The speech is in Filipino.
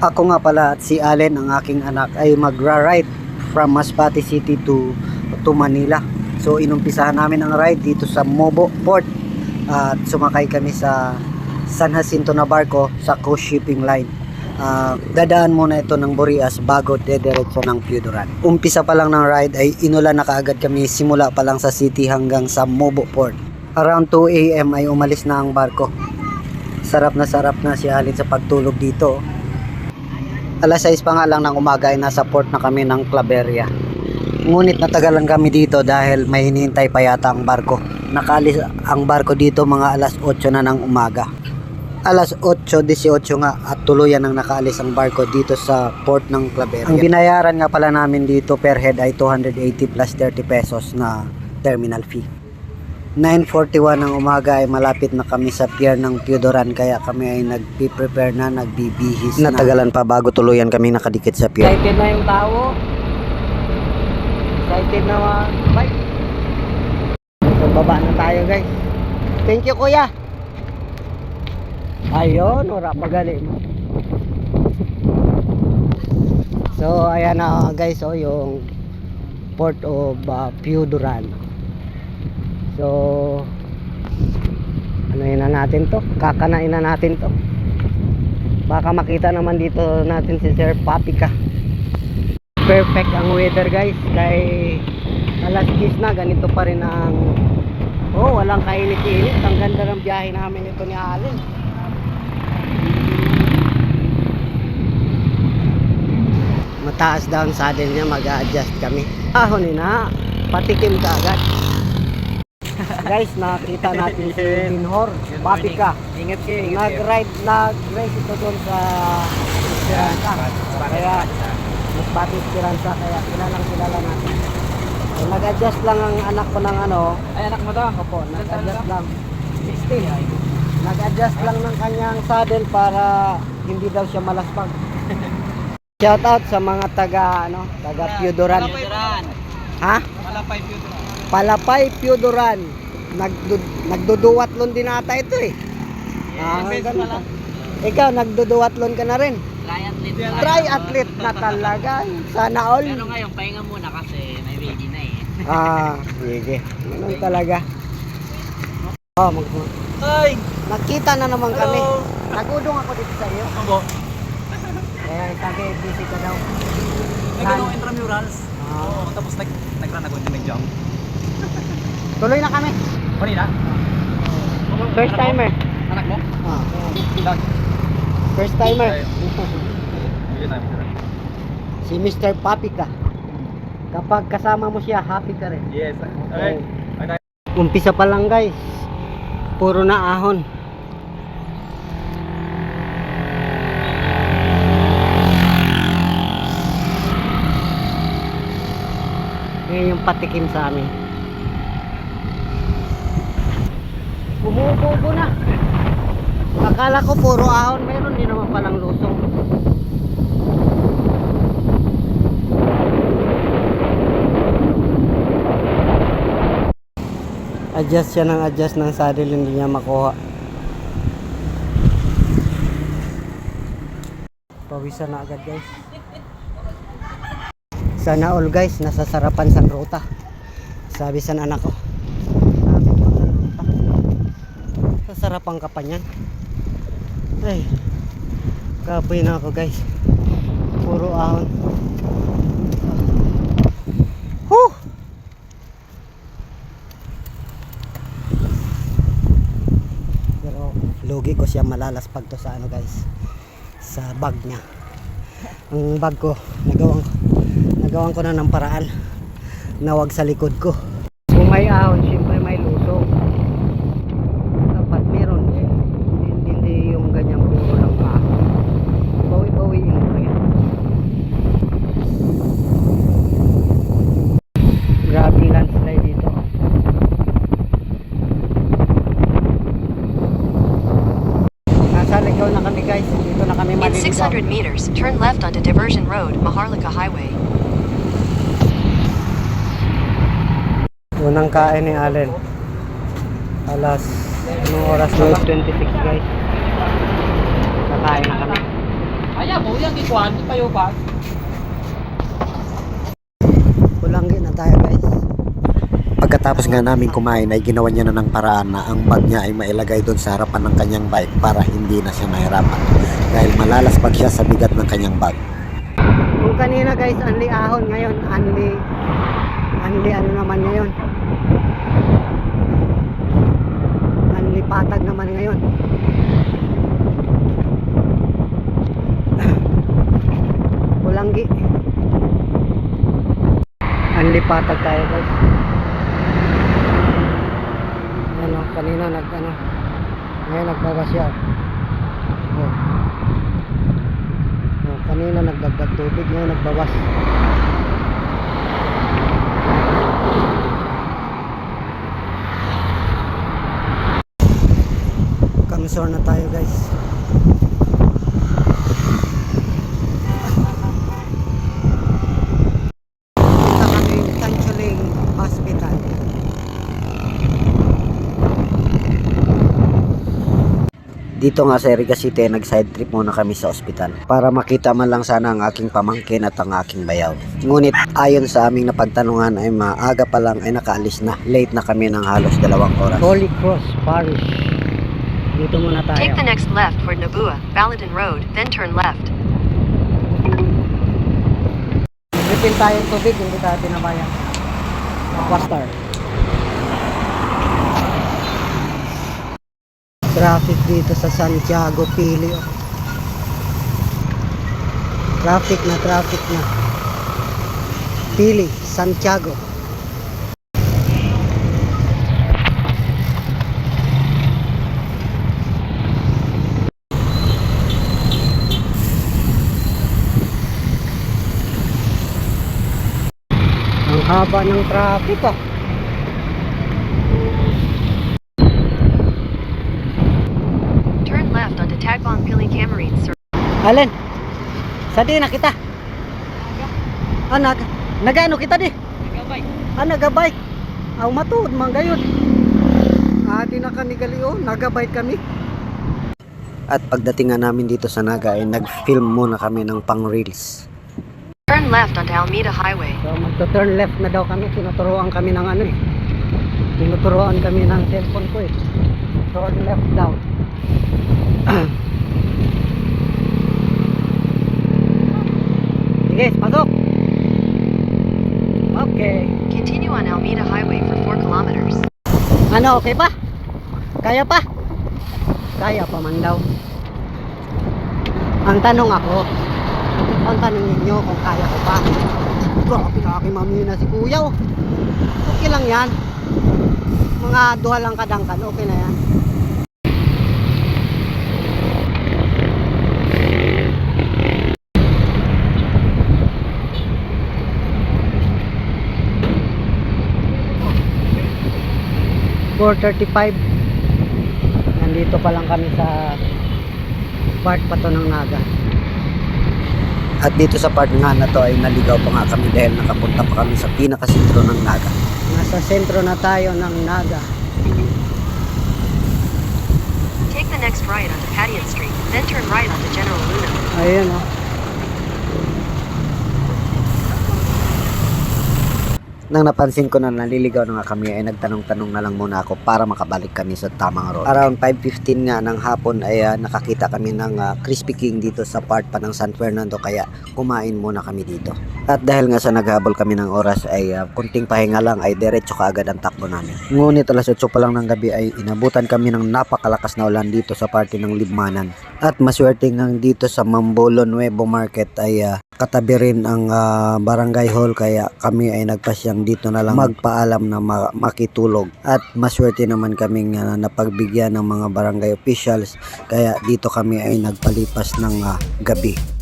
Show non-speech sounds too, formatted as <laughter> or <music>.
Ako nga pala at si Allen, ang aking anak, ay magra-ride from Masbate City to, to Manila. So inumpisahan namin ang ride dito sa Mobo Port at sumakay kami sa San Jacinto na barko sa cruise shipping line. Ah, dadaan muna ito ng Borias bago dediretso ng Piudoran. Umpisa pa lang ng ride ay inulan na kaagad kami simula pa lang sa city hanggang sa Mobo Port. Around 2 a.m. ay umalis na ang barko. Sarap na sarap na si Alin sa pagtulog dito. Alas 6 pa nga lang ng umaga ay nasa port na kami ng Claveria. Ngunit natagalan kami dito dahil may hinihintay pa yata ang barko. Nakalis ang barko dito mga alas 8 na ng umaga. Alas 8.18 nga at tuluyan nang nakaalis ang barko dito sa port ng Claveria. Ang binayaran nga pala namin dito per head ay 280 plus 30 pesos na terminal fee. 9.41 ng umaga ay malapit na kami sa pier ng Piodoran kaya kami ay nagpi-prepare na, nagbibihis na. Natagalan pa bago tuluyan kami nakadikit sa pier. Excited na yung tao. Excited na mga bike. So, baba na tayo guys. Thank you kuya. Ayun, ora magaling. So, ayan na guys, oh, yung Port of uh, Piodoran. So, ano na natin to? Kakanain na natin to. Baka makita naman dito natin si Sir Papika. Perfect ang weather guys. Kay alas 10 na, ganito pa rin ang Oh, walang kainit-init. Ang ganda ng biyahe namin ito ni Allen. Mataas daw ang saddle niya, mag-adjust kami. Ahon na, patikim ka agad. Guys, nakita natin si Binhor, Papika. Ingat kayo. Nag-ride, nag-race ito doon sa Esperanza. Kaya, mas pati Esperanza, kaya kilalang kilala natin. So, nag-adjust lang ang anak ko ng ano, Ay, anak mo to? opo, nag-adjust lang. 16. Nag-adjust lang ng kanyang saddle para hindi daw siya malaspag. <laughs> Shout out sa mga taga ano, taga Piodoran. Ha? Malapay Piodoran. Palapay Piodoran. Nagdu nagduduwatlon din ata ito eh. Ah, ganun. Ikaw nagduduwatlon ka na rin. Triathlete. Triathlete na talaga. Sana all. Pero ngayon, pahinga muna kasi may ready na eh. Ah, sige. Ganun talaga. Oh, mag Ay! Nakita na naman kami. Nagudong ako dito sa iyo. Ako. Eh, sabi, busy ka daw. Nagano intramurals. Ah. Oo, tapos nag nag-run ako ng jump. Tuloy na kami. Kanina? First timer. Anak mo? Ah, Dag. first timer. Si Mr. Papika. Kapag kasama mo siya, happy ka rin. Yes. Okay. Umpisa pa lang guys. Puro na ahon. Ngayon yung patikim sa amin. Bumububo na. Akala ko puro ahon. Meron din naman palang lusong. adjust siya ng adjust ng saddle hindi niya makuha pawisan na agad guys sana all guys nasa sarapan sa ruta sabi sa anak ko sabi ko sa ruta sa sarapan ka pa niyan. Ay kapoy na ako guys. Puro ahon. Huh! pero lugi ko siya malalaspag to sa ano guys. Sa bag niya. Ang bag ko nagawang nagawan ko na ng paraan nawag sa likod ko kung may ahon syempre may lusong dapat meron eh hindi, hindi yung ganyang puro lang ahon bawi-bawiin mo yan grabe landslide dito Nasa ligaw na kami guys. Dito na kami In maliligaw. 600 meters, turn left onto Diversion Road, Maharlika Highway. Unang kain ni Allen. Alas, anong oras? 12.26 guys. Kakain na kami. Ayaw mo, Kuya, kikuan, kayo ba? Pulanggi na tayo guys. Pagkatapos nga namin kumain ay ginawa niya na ng paraan na ang bag niya ay mailagay doon sa harapan ng kanyang bike para hindi na siya mahirapan. Dahil malalasbag siya sa bigat ng kanyang bag. Kung kanina guys, anli ahon ngayon, anli anli ano naman ngayon. Anli patag naman ngayon. Pulanggi. Anli patag tayo guys. Ano, kanina nag ano, ngayon nagbaga siya. Oh. Oh, kanina nagdagdag tubig, ngayon nagbawas. Kamsor na tayo guys. Dito nga sa Erica City, nag-side trip muna kami sa ospital para makita man lang sana ang aking pamangkin at ang aking bayaw. Ngunit ayon sa aming napagtanungan ay maaga pa lang ay nakaalis na. Late na kami ng halos dalawang oras. Holy Cross Parish. Dito muna tayo. Take the next left toward Nabua, Baladin Road, then turn left. Tripin tayong tubig, hindi tayo tinabayan. Aquastar. Traffic dito sa Santiago, Pili. oh. Traffic na, traffic na. Pili, Santiago. Ang haba ng traffic ah. Turn left onto Tagbong Camarines Circle. Alin? Sa di na kita? Ah, nag nagano kita di? Nagabay. Ah, nagabike. Aw matuod man gayon. Ah, di na kami galiw, nagabike kami. At pagdating nga namin dito sa Naga ay nag-film muna kami ng pang reels. Turn left onto Almeida Highway. So magto-turn left na daw kami, tinuturuan kami ng ano eh. Tinuturuan kami ng cellphone ko eh. Turn left daw. <clears throat> Sige, pasok. Okay. Continue on Almeida Highway for 4 kilometers. Ano, okay pa? Kaya pa? Kaya pa man daw. Ang tanong ako, ang tanong ninyo kung kaya ko pa. Grabe na aking mamina si kuya oh. Okay lang yan. Mga duha lang kadangkan, okay na yan. Four thirty-five. Nandito pa lang kami sa part pa to ng Naga. At dito sa part nga na to ay naligaw pa nga kami dahil nakapunta pa kami sa pinakasentro ng Naga. Nasa sentro na tayo ng Naga. Take the next right onto Patian Street, then turn right onto General Luna. Ayun oh. Nang napansin ko na naliligaw na nga kami ay nagtanong-tanong na lang muna ako para makabalik kami sa tamang road. Around 5.15 nga ng hapon ay ah, nakakita kami ng ah, Crispy King dito sa part pa ng San Fernando kaya kumain muna kami dito. At dahil nga sa naghabol kami ng oras ay ah, kunting pahinga lang ay diretso kaagad ang takbo namin. Ngunit alas 8 pa lang ng gabi ay inabutan kami ng napakalakas na ulan dito sa parte ng Libmanan. At maswerte nga dito sa Mambolo Nuevo Market ay ah, katabi rin ang ah, barangay hall kaya kami ay nagpasyang dito na lang magpaalam na ma- makitulog. At maswerte naman kaming ah, napagbigyan ng mga barangay officials. Kaya dito kami ay nagpalipas ng ah, gabi